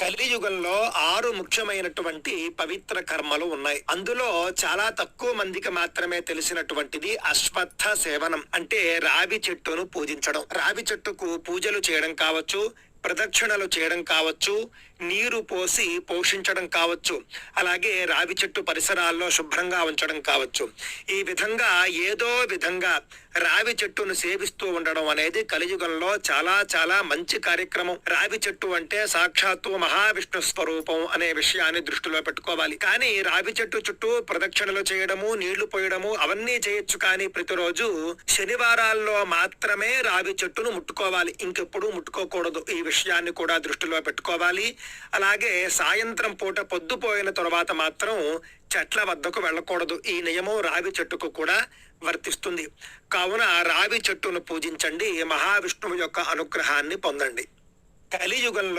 కలియుగంలో ఆరు ముఖ్యమైనటువంటి పవిత్ర కర్మలు ఉన్నాయి. అందులో చాలా తక్కువ మందికి మాత్రమే తెలిసినటువంటిది అశ్వత్థ సేవనం అంటే రావి చెట్టును పూజించడం. రావి చెట్టుకు పూజలు చేయడం కావచ్చు ప్రదక్షిణలు చేయడం కావచ్చు నీరు పోసి పోషించడం కావచ్చు. అలాగే రావి చెట్టు పరిసరాల్లో శుభ్రంగా ఉంచడం కావచ్చు. ఈ విధంగా ఏదో విధంగా రావి చెట్టును సేవిస్తూ ఉండడం అనేది కలియుగంలో చాలా చాలా మంచి కార్యక్రమం. రావి చెట్టు అంటే సాక్షాత్తు మహావిష్ణు స్వరూపం అనే విషయాన్ని దృష్టిలో పెట్టుకోవాలి. కానీ రావి చెట్టు చుట్టూ ప్రదక్షిణలు చేయడము నీళ్ళు పోయడము అవన్నీ చేయొచ్చు. కానీ ప్రతిరోజు శనివారాల్లో మాత్రమే రావి చెట్టును ముట్టుకోవాలి. ఇంకెప్పుడు ముట్టుకోకూడదు. ఈ విషయాన్ని కూడా దృష్టిలో పెట్టుకోవాలి. అలాగే సాయంత్రం పూట పొద్దుపోయిన తర్వాత మాత్రం చెట్ల వద్దకు వెళ్ళకూడదు. ఈ నియమం రావి చెట్టుకు కూడా వర్తిస్తుంది. కావున రావి చెట్టును పూజించండి. మహావిష్ణువు యొక్క అనుగ్రహాన్ని పొందండి. కలియుగంలో